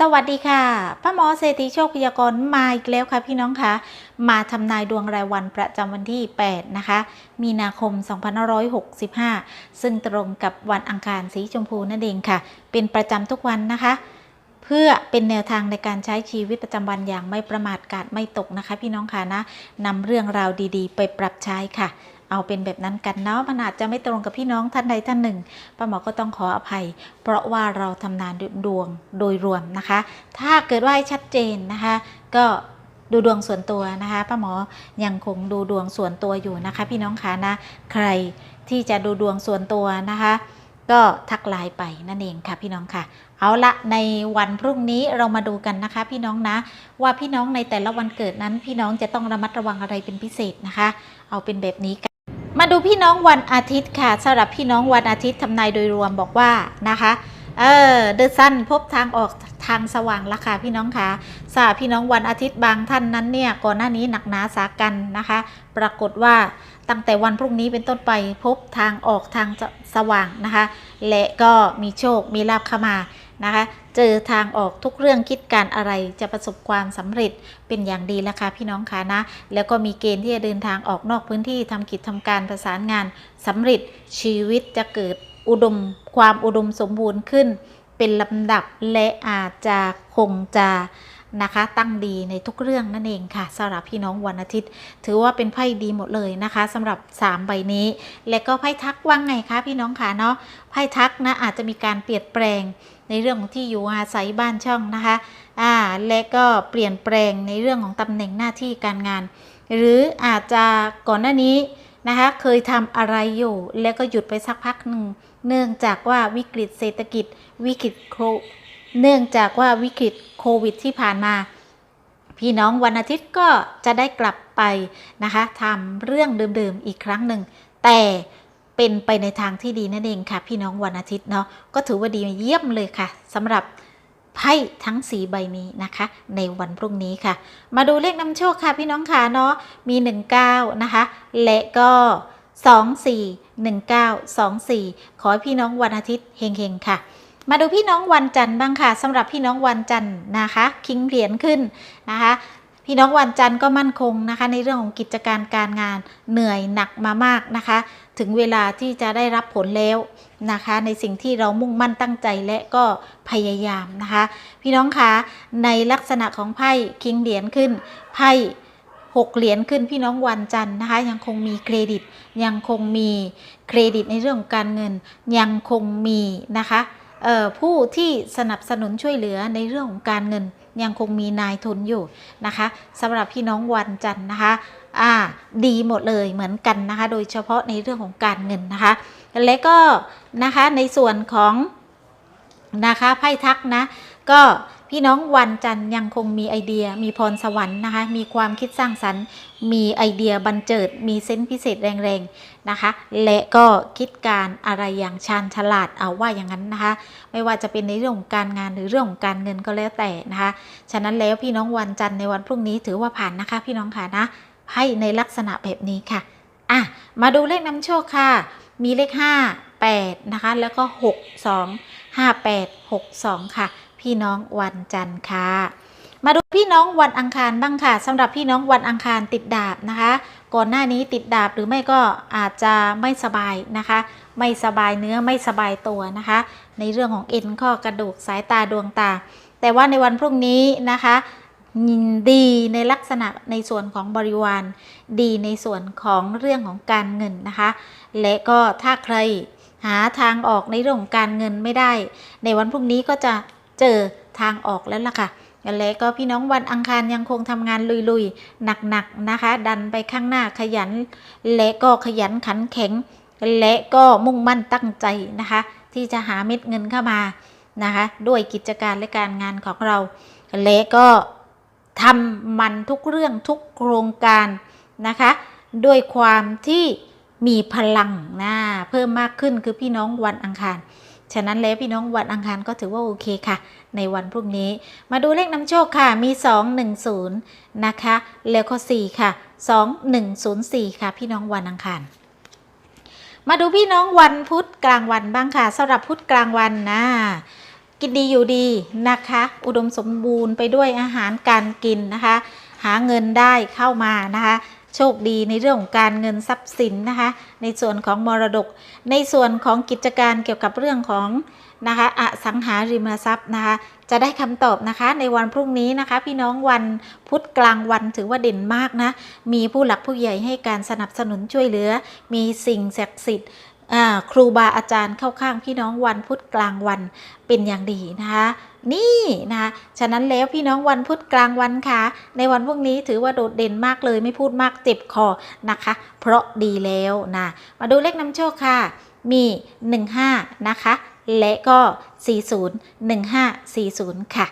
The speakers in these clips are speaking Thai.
สวัสดีค่ะป้าหมอเศรษฐีโชคพยากรณ์มาอีกแล้วค่ะพี่น้องคะมาทำนายดวงรายวันประจำวันที่ 8 นะคะ มีนาคม 2565 ซึ่งตรงกับวันอังคารสีชมพูนั่นเองค่ะ เป็นประจำทุกวันนะคะ เพื่อเป็นแนวทางในการใช้ชีวิตประจำวันอย่างไม่ประมาทกาดไม่ตกนะคะ พี่น้องค่ะนะนำเรื่องราวดีๆ ไปปรับใช้ค่ะ เอาเป็นแบบนั้นกันเนาะมันอาจจะไม่ตรงกับพี่น้องท่านใดท่านหนึ่งป้าหมอก็ต้องขออภัย เพราะว่าเราทำนานดวงโดยรวมนะคะ ถ้าเกิดว่าให้ชัดเจนนะคะ ก็ดูดวงส่วนตัวนะคะป้าหมอยังคงดูดวงส่วนตัวอยู่นะคะ พี่น้องคะนะ ใครที่จะดูดวงส่วนตัวนะคะ ก็ทักไลน์ไปนั่นเองค่ะพี่น้องค่ะ เอาละในวันพรุ่งนี้เรามาดูกันนะคะ พี่น้องนะ ว่าพี่น้องในแต่ละวันเกิดนั้น พี่น้องจะต้องระมัดระวังอะไรเป็นพิเศษนะคะ เอาเป็นแบบนี้กันมาดูพี่น้องวันอาทิตย์ค่ะสำหรับพี่น้องวันอาทิตย์ทำนายโดยรวมบอกว่านะคะเออเดอะซันพบทางออกทางสว่างและค่ะพี่น้องค่ะสาพี่น้องวันอาทิตย์บางท่านนั้นเนี่ยก่อนหน้านี้หนักหนาสากันนะคะ ปรากฏว่าตั้งแต่วันพรุ่งนี้เป็นต้นไปพบทางออกทางสว่างนะคะ และก็มีโชคมีลาภเข้ามา นะคะ เจอทางออกทุกเรื่องคิดการอะไรจะประสบความสำเร็จเป็นอย่างดีแล้วค่ะพี่น้องค่ะนะ แล้วก็มีเกณฑ์ที่จะเดินทางออกนอกพื้นที่ทำกิจทำการประสานงานสำเร็จชีวิตจะเกิดอุดมความอุดมสมบูรณ์ขึ้น เป็นลำดับและอาจจะคงจะนะคะตั้งดีในทุกเรื่องนั่นเองค่ะสำหรับพี่น้องวันอาทิตย์ ถือว่าเป็นไพ่ดีหมดเลยนะคะสำหรับ 3 ใบนี้ และก็ไพ่ทักว่างไงคะพี่น้องค่ะเนาะไพ่ทักนะอาจจะมีการเปลี่ยนแปลง ในเรื่องของที่อยู่อาศัยบ้านช่องนะคะอ่าและก็เปลี่ยนแปลงในเรื่องของตำแหน่งหน้าที่การงาน หรืออาจจะก่อนหน้านี้นะคะเคยทำอะไรอยู่ แล้วก็หยุดไปสักพักหนึ่ง เนื่องจากว่าวิกฤตเศรษฐกิจวิกฤตโคเนื่องจากว่าวิกฤตโควิดที่ผ่านมา พี่น้องวันอาทิตย์ก็จะได้กลับไปนะคะทำเรื่องเดิมๆอีกครั้งหนึ่ง แต่ เป็นไปในทางที่ดีนั่นเองค่ะ พี่น้องวันอาทิตย์เนาะก็ถือว่าดีเยี่ยมเลยค่ะสำหรับไพ่ทั้งสีใบนี้นะคะ ในวันพรุ่งนี้ค่ะ มาดูเลขนำโชคค่ะพี่น้องค่ะเนาะมี 19 นะคะ และก็ 24 19 24 ขอให้พี่น้องวันอาทิตย์เฮงๆค่ะ มาดูพี่น้องวันจันทร์บ้างค่ะสำหรับพี่น้องวันจันทร์นะคะ คิงเหรียญขึ้นนะคะ พี่น้องวันจันทร์ก็มั่นคงนะคะ ในเรื่องของกิจการการงานเหนื่อยหนักมามากนะคะ ถึงเวลาที่จะได้รับผลแล้วนะคะ ในสิ่งที่เรามุ่งมั่นตั้งใจและก็พยายามนะคะ พี่น้องคะในลักษณะของไพ่คิงเหรียญขึ้นไพ่หกเหรียญขึ้นพี่น้องวันจันทร์นะคะ ยังคงมีเครดิต ยังคงมีเครดิตในเรื่องของการเงิน ยังคงมีนะคะผู้ที่สนับสนุนช่วยเหลือในเรื่องของการเงิน ยังคงมีนายทุนอยู่นะคะสำหรับพี่น้องวันจันทร์นะคะอ่าดีหมดเลยเหมือนกันนะคะ โดยเฉพาะในเรื่องของการเงินนะคะ และก็นะคะในส่วนของนะคะไพ่ทักนะก็ พี่น้องวันจันทร์ยังคงมีไอเดีย มีพรสวรรค์นะคะ มีความคิดสร้างสรรค์ มีไอเดียบันเจิด มีเซนส์พิเศษแรงๆนะคะ และก็คิดการอะไรอย่างชาญฉลาดเอาว่าอย่างนั้นนะคะ ไม่ว่าจะเป็นในเรื่องของการงานหรือเรื่องของการเงินก็แล้วแต่นะคะ ฉะนั้นแล้วพี่น้องวันจันทร์ในวันพรุ่งนี้ถือว่าผ่านนะคะ พี่น้องค่ะนะให้ในลักษณะแบบนี้ค่ะอะมาดูเลขนำโชคค่ะ มีเลข 5 8 นะคะ แล้วก็ 6 2 5 8 6 2 ค่ะ พี่น้องวันจันทร์ค่ะมาดูพี่น้องวันอังคารบ้างค่ะสำหรับพี่น้องวันอังคารติดดาบนะคะ ก่อนหน้านี้ติดดาบหรือไม่ก็อาจจะไม่สบายนะคะ ไม่สบายเนื้อไม่สบายตัวนะคะ ในเรื่องของเอ็นข้อกระดูกสายตาดวงตา แต่ว่าในวันพรุ่งนี้นะคะดีในลักษณะในส่วนของบริวาร ดีในส่วนของเรื่องของการเงินนะคะ และก็ถ้าใครหาทางออกในเรื่องของการเงินไม่ได้ ในวันพรุ่งนี้ก็จะ เจอทางออกแล้วล่ะค่ะและก็พี่น้องวันอังคารยังคงทำงานลุยๆ หนักๆนะคะ ดันไปข้างหน้าขยัน และก็ขยันขันแข็ง และก็มุ่งมั่นตั้งใจนะคะ ที่จะหาเม็ดเงินเข้ามานะคะ ด้วยกิจการและการงานของเรา และก็ทำมันทุกเรื่องทุกโครงการนะคะ ด้วยความที่มีพลังนะเพิ่มมากขึ้นคือพี่น้องวันอังคาร ฉะนั้นแล้วพี่น้องวันอังคารก็ถือว่าโอเคค่ะ ในวันพรุ่งนี้ มาดูเลขนำโชคค่ะมี 210 นะคะ แล้วก็ 4 ค่ะ 2104 ค่ะ พี่น้องวันอังคารมาดูพี่น้องวันพุธกลางวันบ้างค่ะสำหรับพุธกลางวันนะกินดีอยู่ดีนะคะ อุดมสมบูรณ์ไปด้วยอาหารการกินนะคะ หาเงินได้เข้ามานะคะ โชคดีในเรื่องของการเงินทรัพย์สินนะคะ ในส่วนของมรดก ในส่วนของกิจการเกี่ยวกับเรื่องของนะคะอสังหาริมทรัพย์นะคะ จะได้คำตอบนะคะ ในวันพรุ่งนี้นะคะ พี่น้องวันพุธกลางวันถือว่าเด่นมากนะ มีผู้หลักผู้ใหญ่ให้การสนับสนุนช่วยเหลือ มีสิ่งศักดิ์สิทธิ์ ครูบาอาจารย์เข้าข้างพี่น้องวันพุธกลางวันเป็นอย่างดีนะคะนี่นะคะฉะนั้นแล้วพี่น้องวันพุธกลางวันค่ะ ในวันพวกนี้ถือว่าโดดเด่นมากเลยไม่พูดมากเจ็บคอนะคะ เพราะดีแล้วนะมาดูเลขนำโชคค่ะ มี 15 นะคะ และก็ 40 1540 ค่ะ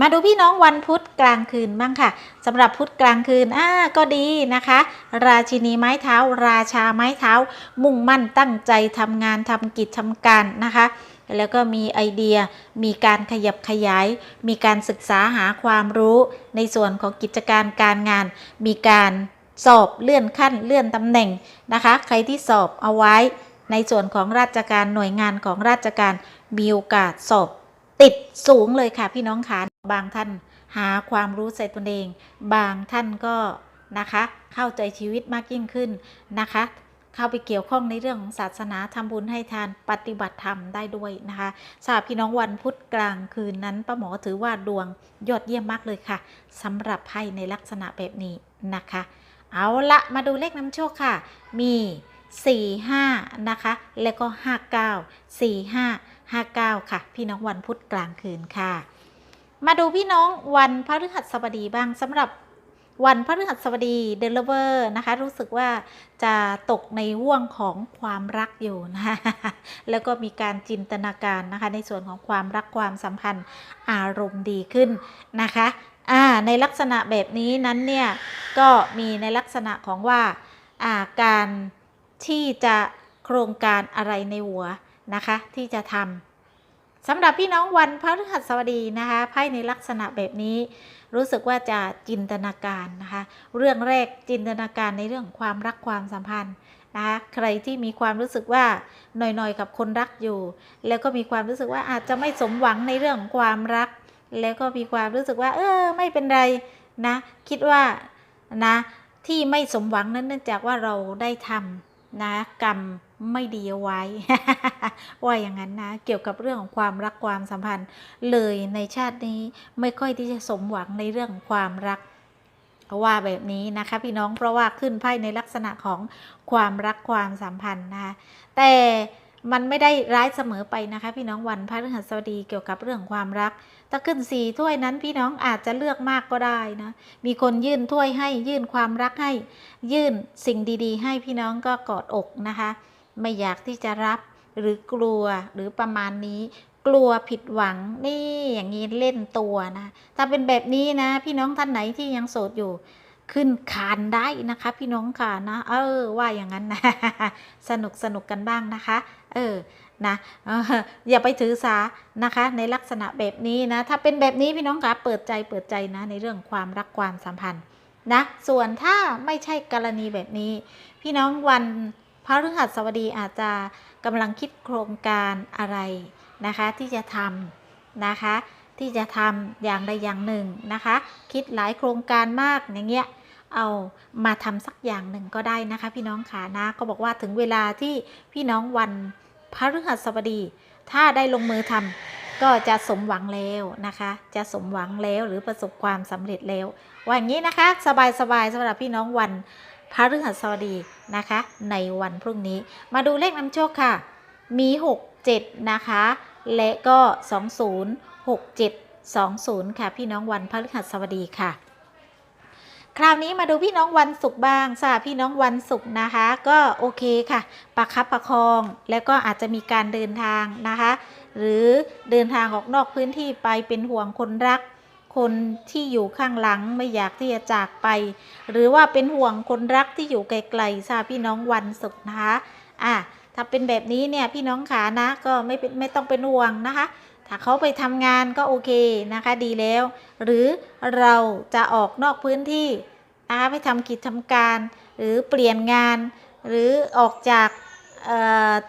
มาดูพี่น้องวันพุธกลางคืนบ้างค่ะสำหรับพุธกลางคืนอ่าก็ดีนะคะ ราชินีไม้เท้า ราชาไม้เท้า มุ่งมั่นตั้งใจทำงานทำกิจทำการนะคะ แล้วก็มีไอเดียมีการขยับขยาย มีการศึกษาหาความรู้ ในส่วนของกิจการการงาน มีการสอบเลื่อนขั้นเลื่อนตำแหน่งนะคะ ใครที่สอบเอาไว้ ในส่วนของราชการหน่วยงานของราชการมีโอกาสสอบ ติดสูงเลยค่ะพี่น้องคะบางท่านหาความรู้ใส่ตนเอง บางท่านก็นะคะ เข้าใจชีวิตมากยิ่งขึ้นนะคะ เข้าไปเกี่ยวข้องในเรื่องของศาสนาทำบุญให้ทานปฏิบัติธรรมได้ด้วยนะคะสำหรับพี่น้องวันพุธกลางคืนนั้นป้าหมอถือว่าดวงยอดเยี่ยมมากเลยค่ะสำหรับไพ่ในลักษณะแบบนี้นะคะ เอาละมาดูเลขน้ำโชคค่ะ มี 4 5 นะคะ แล้วก็ 59 4 5 59ค่ะ พี่น้องวันพุธกลางคืนค่ะ มาดูพี่น้องวันพฤหัสบดีบ้างสำหรับวันพฤหัสบดีเดลเวอร์นะคะ รู้สึกว่าจะตกในห่วงของความรักอยู่นะคะแล้วก็มีการจินตนาการนะคะ ในส่วนของความรักความสัมพันธ์อารมณ์ดีขึ้นนะคะอ่าในลักษณะแบบนี้นั้นเนี่ย ก็มีในลักษณะของว่าอ่าการที่จะโครงการอะไรในหัวนะคะ ที่จะทำ สำหรับพี่น้องวันพฤหัสบดีนะคะไพ่ในลักษณะแบบนี้ รู้สึกว่าจะจินตนาการนะคะ เรื่องแรกจินตนาการในเรื่องความรักความสัมพันธ์นะคะใครที่มีความรู้สึกว่าหน่อยๆกับคนรักอยู่ แล้วก็มีความรู้สึกว่าอาจจะไม่สมหวังในเรื่องความรัก แล้วก็มีความรู้สึกว่า เออไม่เป็นไรนะ คิดว่านะที่ไม่สมหวังนั้นเนื่องจากว่าเราได้ทำนะกรรม ไม่ดีเอาไว้ว่าอย่างนั้นนะ เกี่ยวกับเรื่องของความรักความสัมพันธ์ เลยในชาตินี้ไม่ค่อยที่จะสมหวังในเรื่องความรักว่าแบบนี้นะคะพี่น้องเพราะว่าขึ้นไพ่ในลักษณะของความรักความสัมพันธ์นะคะแต่มันไม่ได้ร้ายเสมอไปนะคะ พี่น้องวันพฤหัสบดีเกี่ยวกับเรื่องความรัก ถ้าขึ้นสี่ถ้วยนั้นพี่น้องอาจจะเลือกมากก็ได้นะ มีคนยื่นถ้วยให้ยื่นความรักให้ ยื่นสิ่งดี ๆ ให้พี่น้องก็กอดอกนะคะ ไม่อยากที่จะรับหรือกลัวหรือประมาณนี้ กลัวผิดหวังนี่อย่างนี้เล่นตัวนะถ้าเป็นแบบนี้นะ พี่น้องท่านไหนที่ยังโสดอยู่ ขึ้นคานได้นะคะ พี่น้องค่ะนะ เออ ว่าอย่างนั้นนะสนุกสนุกกันบ้างนะคะ เออนะออย่าไปถือสานะคะ ในลักษณะแบบนี้นะ ถ้าเป็นแบบนี้พี่น้องคะเปิดใจเปิดใจนะ ในเรื่องความรักความสัมพันธ์นะ ส่วนถ้าไม่ใช่กรณีแบบนี้ พี่น้องวัน พระฤหัสบดีอาจจะกำลังคิดโครงการอะไรนะคะที่จะทำนะคะที่จะทำอย่างใดอย่างหนึ่งนะคะ คิดหลายโครงการมากอย่างเงี้ยเอามาทำสักอย่างหนึ่งก็ได้นะคะ พี่น้องขานะก็บอกว่าถึงเวลาที่พี่น้องวันพระฤหัสบดี ถ้าได้ลงมือทำก็จะสมหวังแล้วนะคะ จะสมหวังแล้วหรือประสบความสำเร็จแล้วว่าอย่างนี้นะคะ สบายๆสำหรับพี่น้องวัน พระฤหัสบดีนะคะ ในวันพรุ่งนี้ มาดูเลขนำโชคค่ะ มี 6 7 นะคะ และก็ 20 6 7 20 ค่ะ พี่น้องวันพฤหัสบดีค่ะ คราวนี้มาดูพี่น้องวันศุกร์บ้างสำหรับพี่น้องวันศุกร์นะคะ ก็โอเคค่ะ ประคับประคอง แล้วก็อาจจะมีการเดินทางนะคะ หรือเดินทางออกนอกพื้นที่ไปเป็นห่วงคนรัก คนที่อยู่ข้างหลังไม่อยากที่จะจากไป หรือว่าเป็นห่วงคนรักที่อยู่ไกลๆทราบพี่น้องวันศุกร์นะคะอะถ้าเป็นแบบนี้เนี่ยพี่น้องขานะก็ไม่เป็นไม่ต้องเป็นห่วงนะคะ ถ้าเขาไปทำงานก็โอเคนะคะดีแล้ว หรือเราจะออกนอกพื้นที่นะคะไปทำกิจทำการ หรือเปลี่ยนงาน หรือออกจาก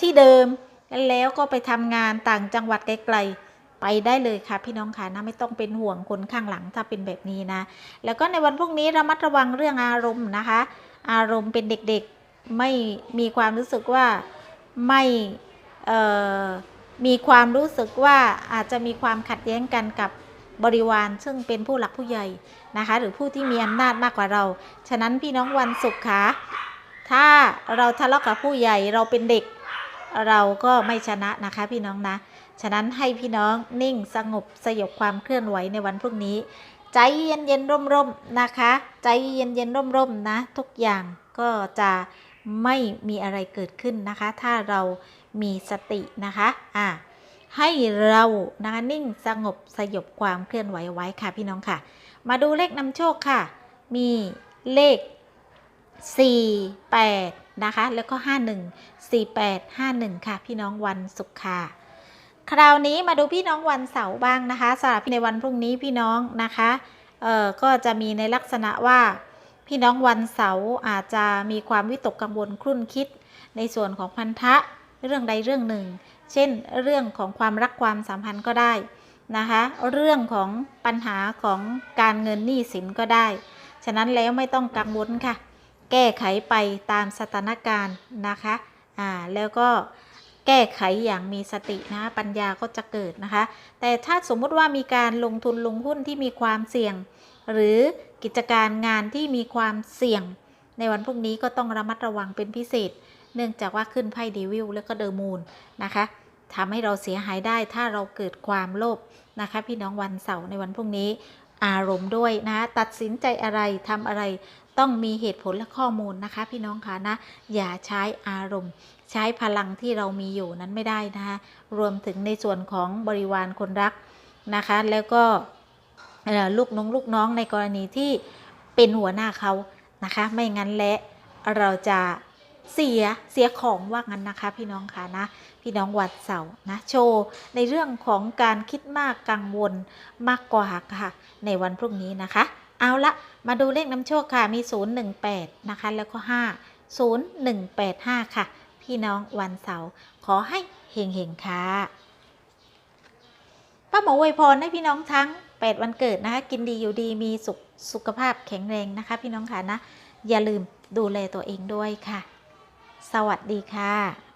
ที่เดิมแล้วก็ไปทำงานต่างจังหวัดไกลๆ ไปได้เลยค่ะพี่น้องค่ะนะไม่ต้องเป็นห่วงคนข้างหลังถ้าเป็นแบบนี้นะ แล้วก็ในวันพรุ่งนี้ระมัดระวังเรื่องอารมณ์นะคะ อารมณ์เป็นเด็กๆไม่มีความรู้สึกว่าไม่มีความรู้สึกว่าอาจจะมีความขัดแย้งกันกับบริวารซึ่งเป็นผู้หลักผู้ใหญ่นะคะ หรือผู้ที่มีอำนาจมากกว่าเรา ฉะนั้นพี่น้องวันศุกร์ค่ะถ้าเราทะเลาะกับผู้ใหญ่เราเป็นเด็ก เราก็ไม่ชนะนะคะพี่น้องนะ ฉะนั้นให้พี่น้องนิ่งสงบสยบความเคลื่อนไหวในวันพรุ่งนี้ ใจเย็นเย็นร่มร่มนะคะ ใจเย็นเย็นร่มร่มนะ ทุกอย่างก็จะไม่มีอะไรเกิดขึ้นนะคะ ถ้าเรามีสตินะคะอะให้เรานะคะนิ่งสงบสยบความเคลื่อนไหวไว้ค่ะพี่น้องค่ะ มาดูเลขนำโชคค่ะ มีเลข 4 8 นะคะ แล้วก็ 51 48 51 ค่ะ พี่น้องวันศุกร์ค่ะ คราวนี้มาดูพี่น้องวันเสาร์บ้างนะคะสำหรับในวันพรุ่งนี้พี่น้องนะคะเอ่อก็จะมีในลักษณะว่าพี่น้องวันเสาร์อาจจะมีความวิตกกังวลครุ่นคิด ในส่วนของพันธะเรื่องใดเรื่องหนึ่ง เช่น เรื่องของความรักความสัมพันธ์ก็ได้นะคะเรื่องของปัญหาของการเงินหนี้สินก็ได้ ฉะนั้นแล้วไม่ต้องกังวลค่ะ แก้ไขไปตามสถานการณ์นะคะอ่าแล้วก็ แก้ไขอย่างมีสตินะปัญญาก็จะเกิดนะคะ แต่ถ้าสมมุติว่ามีการลงทุนลงหุ้นที่มีความเสี่ยง หรือกิจการงานที่มีความเสี่ยง ในวันพรุ่งนี้ก็ต้องระมัดระวังเป็นพิเศษ เนื่องจากว่าขึ้นไพ่เดวิลแล้วก็เดอร์มูนนะคะทำให้เราเสียหายได้ถ้าเราเกิดความโลภนะคะ พี่น้องวันเสาร์ในวันพรุ่งนี้อารมณ์ด้วยนะ ตัดสินใจอะไรทำอะไร ต้องมีเหตุผลและข้อมูลนะคะ พี่น้องคะนะ อย่าใช้อารมณ์ ใช้พลังที่เรามีอยู่นั้นไม่ได้นะคะรวมถึงในส่วนของบริวารคนรักนะคะ แล้วก็ลูกน้องลูกน้องในกรณีที่เป็นหัวหน้าเขานะคะ ไม่งั้นและเราจะเสียเสียของว่างั้นนะคะ พี่น้องคะนะ พี่น้องวัดเสาร์นะโชว์ในเรื่องของการคิดมากกังวลมากกว่าค่ะ ในวันพรุ่งนี้นะคะ เอาละมาดูเลขน้ำโชคค่ะมี 018 นะคะ แล้วก็ 5 0185 ค่ะ พี่น้องวันเสาร์ขอให้เฮงเฮงๆค่ะป้าหมออวยพรให้พี่น้องทั้ง 8 วันเกิดนะคะ กินดีอยู่ดีมีสุขสุขภาพแข็งแรงนะคะ พี่น้องค่ะนะ อย่าลืมดูแลตัวเองด้วยค่ะ สวัสดีค่ะ